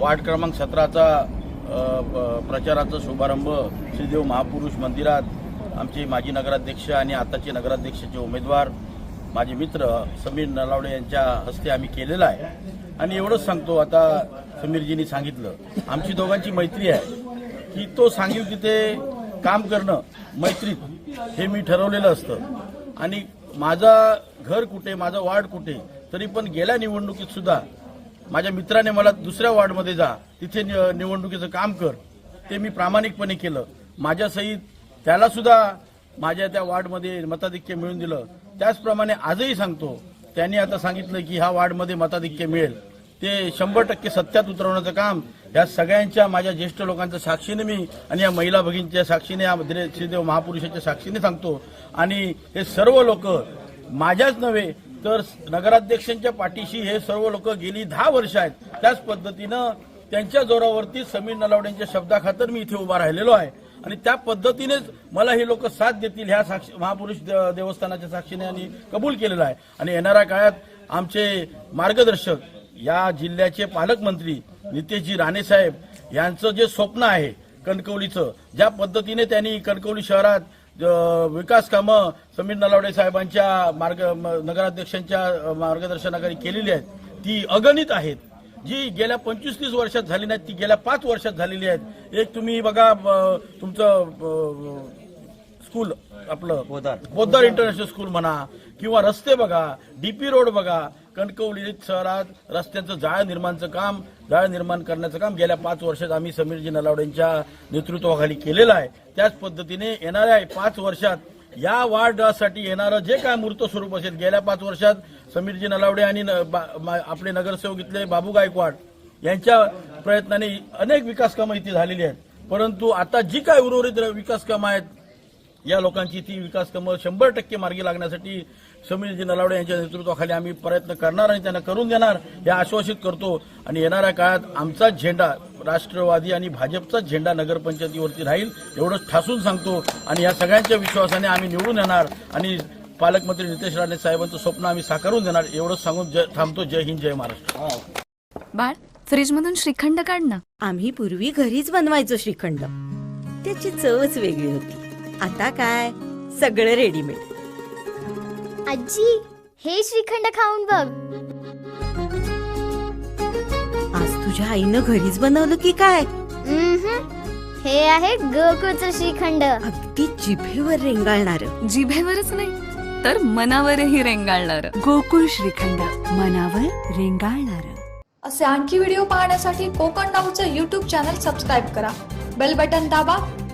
Ward क्रमांक सतराचा प्रचाराचा शुभारंभ श्रीदेव महापुरुष मंदिरात आमचे माजी नगराध्यक्ष आणि आताचे नगराध्यक्षाचे उमेदवार माझे मित्र समीर नलावडे यांच्या हस्ते आम्ही केलेला आहे. आणि एवढंच सांगतो आता समीरजींनी सांगितलं आमची दोघांची मैत्री आहे. की तो सांगेल तिथे काम करणं मैत्रीत हे मी ठरवलेलं असतं. आणि माझा घर कुठे माझं वार्ड कुठे तरी पण गेल्या निवडणुकीत सुद्धा माझ्या मित्राने मला दुसऱ्या वार्डमध्ये जा. तिथे नि- निवडणुकीचं काम कर. ते मी प्रामाणिकपणे केलं. माझ्या सहित त्याला सुद्धा माझ्या त्या वार्डमध्ये मताधिक्य मिळून दिलं. त्याचप्रमाणे आजही सांगतो त्यांनी आता सांगितलं की ह्या वार्डमध्ये मताधिक्य मिळेल. ते शंभर टक्के सत्यात उतरवण्याचं काम या सगळ्यांच्या माझ्या ज्येष्ठ लोकांच्या साक्षीने मी आणि या महिला भगिनीच्या साक्षीने या श्रीदेव महापुरुषाच्या साक्षीने सांगतो. आणि हे सर्व लोक माझ्याच नव्हे तर नगराध्यक्षांच्या पाठीशी हे सर्व लोक गेली दहा वर्ष आहेत. त्याच पद्धतीनं त्यांच्या जोरावरती समीर नलावड्यांच्या शब्दाखातर मी इथे उभा राहिलेलो आहे. आणि त्या पद्धतीनेच मला हे लोक साथ देतील ह्या साक्षी महापुरुष देवस्थानाच्या साक्षीने आणि कबूल केलेलं आहे. आणि येणाऱ्या काळात आमचे मार्गदर्शक या जिल्ह्याचे पालकमंत्री नितेशजी राणेसाहेब यांचं जे स्वप्न आहे कणकवलीचं ज्या पद्धतीने त्यांनी कणकवली शहरात विकास कामं समीर नलावडे साहेबांच्या मार्ग म- नगराध्यक्षांच्या मार्गदर्शनाखाली केलेली आहेत. ती अगणित आहेत. जी गेल्या पंचवीस तीस वर्षात झाली नाहीत ती गेल्या पाच वर्षात झालेली आहेत. एक तुम्ही बघा तुमचं स्कूल आपलं पोद्दार. पोद्दार इंटरनॅशनल स्कूल म्हणा किंवा रस्ते बघा डीपी रोड बघा कणकवली शहरात रस्त्यांचं जाळ निर्माणचं काम जाळ निर्माण करण्याचं काम गेल्या पाच वर्षात आम्ही समीरजी नलावडेंच्या नेतृत्वाखाली केलेलं आहे त्याच पद्धतीने येणाऱ्या पाच वर्षात या वार्डासाठी येणारं जे काय मूर्त स्वरूप असेल गेल्या पाच वर्षात समीरजी नलावडे आणि आपले नगरसेवक इथले बाबू गायकवाड यांच्या प्रयत्नाने अनेक विकास कामं इथे झालेली आहेत परंतु आता जी काय उर्वरित विकास कामं आहेत या लोकांची ती विकास कामं शंभर टक्के मार्गी लागण्यासाठी समीरजी नलावडे यांच्या नेतृत्वाखाली आम्ही प्रयत्न करणार आणि त्यांना करून देणार हे आश्वासित करतो. आणि येणाऱ्या काळात आमचाच झेंडा राष्ट्रवादी आणि भाजपचाच झेंडा नगरपंचायतीवरती राहील एवढंच ठासून सांगतो. आणि या सगळ्यांच्या विश्वासाने आम्ही निवडून येणार आणि पालकमंत्री नितेश राणे साहेबांचं स्वप्न आम्ही साकारून देणार एवढंच सांगून जय थांबतो. जय हिंद जय महाराष्ट्र. बाळ फ्रीजमधून श्रीखंड काढ ना. आम्ही पूर्वी घरीच बनवायचो श्रीखंड. त्याची चवच वेगळी होती. आता काय? सगळं रेडीमेड आजी हे श्रीखंड खाऊन बघ. आज तुझ्या आईनं घरीच बनवलं की काय? उम्हम. हे आहे गोकुळचं श्रीखंड. अगदी जिभेवर रेंगाळणार. जिभेवरच नाही तर मनावरही रेंगाळणार. गोकुळ श्रीखंड मनावर रेंगाळणार. असे आणखी व्हिडिओ पाहण्यासाठी कोकण नाऊचं यूट्यूब चॅनल सबस्क्राईब करा. बेल बटन दाबा